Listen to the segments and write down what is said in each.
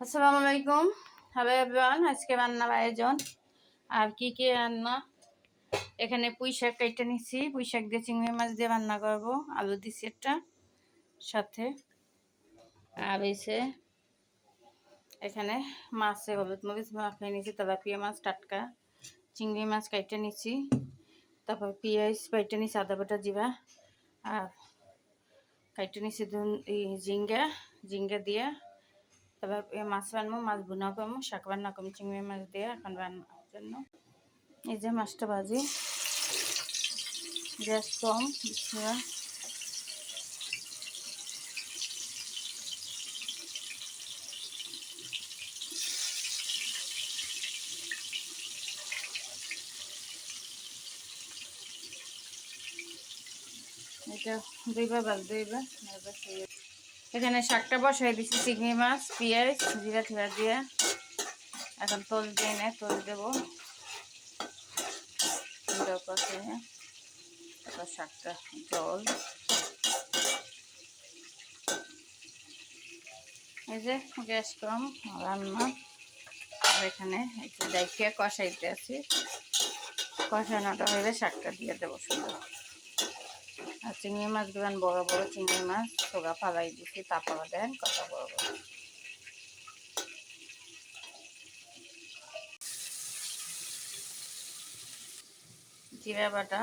আসসালামু আলাইকুম hello everyone আজকে রান্নার আয়োজন। আর কি কি রান্না? এখানে পুঁই শাক কেটে নিচ্ছি পুঁই শাক দিয়ে চিংড়ি মাছ দিয়ে রান্না করব, আলু দিচ্ছি একটা সাথে। আর এসে এখানে মাছে হলুদ মরিচ মাখিয়ে নিচ্ছি তেলাপিয়া মাছ, টাটকা চিংড়ি মাছ কেটে নিচ্ছি তারপর পেঁয়াজ কেটে নিচ্ছি আদা বাটা জিরা। আর কেটে নিচ্ছি ঝিঙ্গা। ঝিঙ্গা দিয়ে তারপর মাছ রান্নবো মাছ ভুনা করব, শাক রান্না করব, চিংড়ি মাছ দিয়ে এখন রান্নার জন্য। এই যে মাছটা ভাজি। গ্যাস কম এটা দুইবার বাদ দুইবার এখানে শাকটা বসাই দিচ্ছি চিংড়ি মাছ, পেঁয়াজ, জিরা ঠিরা দিয়ে। এখন তোল দিয়ে নে তোল দেবো। তারপর শাকটা জল। এই যে গ্যাস কম, রান্না। আর এখানে একটু দেখিয়ে কষাইতে আছি। কষানোটা হলে শাকটা দিয়ে দেবো সুন্দর। আর চিংড়ি মাছ দেবেন, বড় বড় চিংড়ি মাছ, সোগা ফালাই দিচ্ছি তারপরে দেন কত বড় বড়। জিরা বাটা।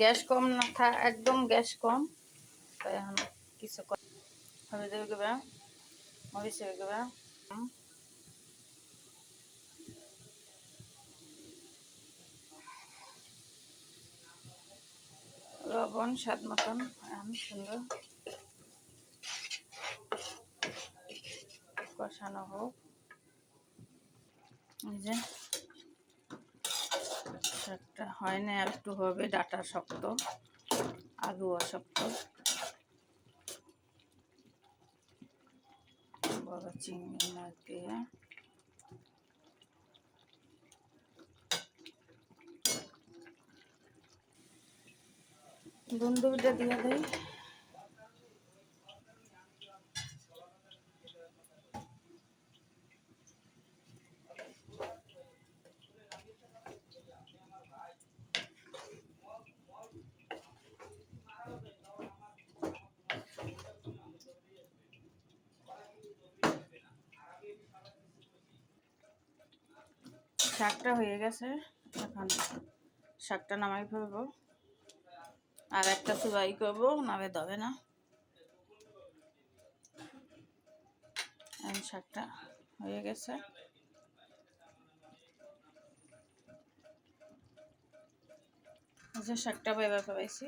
গ্যাস কম না, থা, একদম গ্যাস কম। তাই এখন কিছু হবে দেবে গেবা মরিচ হবে গেবা লবণ, স্বাদ মতন। সুন্দর কষানো হোক। এই যে, একটা হয় না একটু হবে। ডাটা শক্ত আলু অশক্ত বড় চিংড়ি মাছ দিয়ে। বন্ধুটা দিয়ে দেয় শাকটা হয়ে গেছে। এখন শাকটা নামাই ফেলব। আর একটা সুবাই করব নামে দবে না। শাকটা হয়ে গেছে। শাকটা বাইবার পাইছি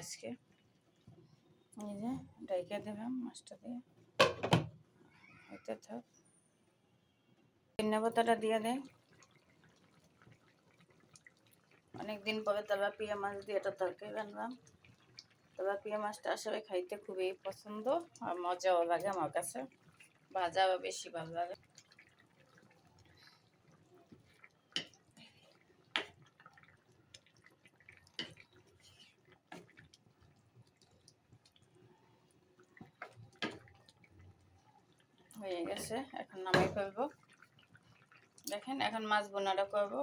আজকে এই যে ডাইকা দিলাম, মাছটা দিয়ে। এটা থাক। ধন্যবাদটা দিয়ে দেয় অনেকদিন পরে তেলাপিয়া মাছ দিয়ে এটা তরকারি বানলাম। তেলাপিয়া মাছটা আসলে খাইতে খুবই পছন্দ আর মজাও লাগে আমার কাছে। ভাজা বেশি ভালো লাগে। হয়ে গেছে এখন নামাই ফেলব। দেখেন এখন মাছ বোনাটা করব।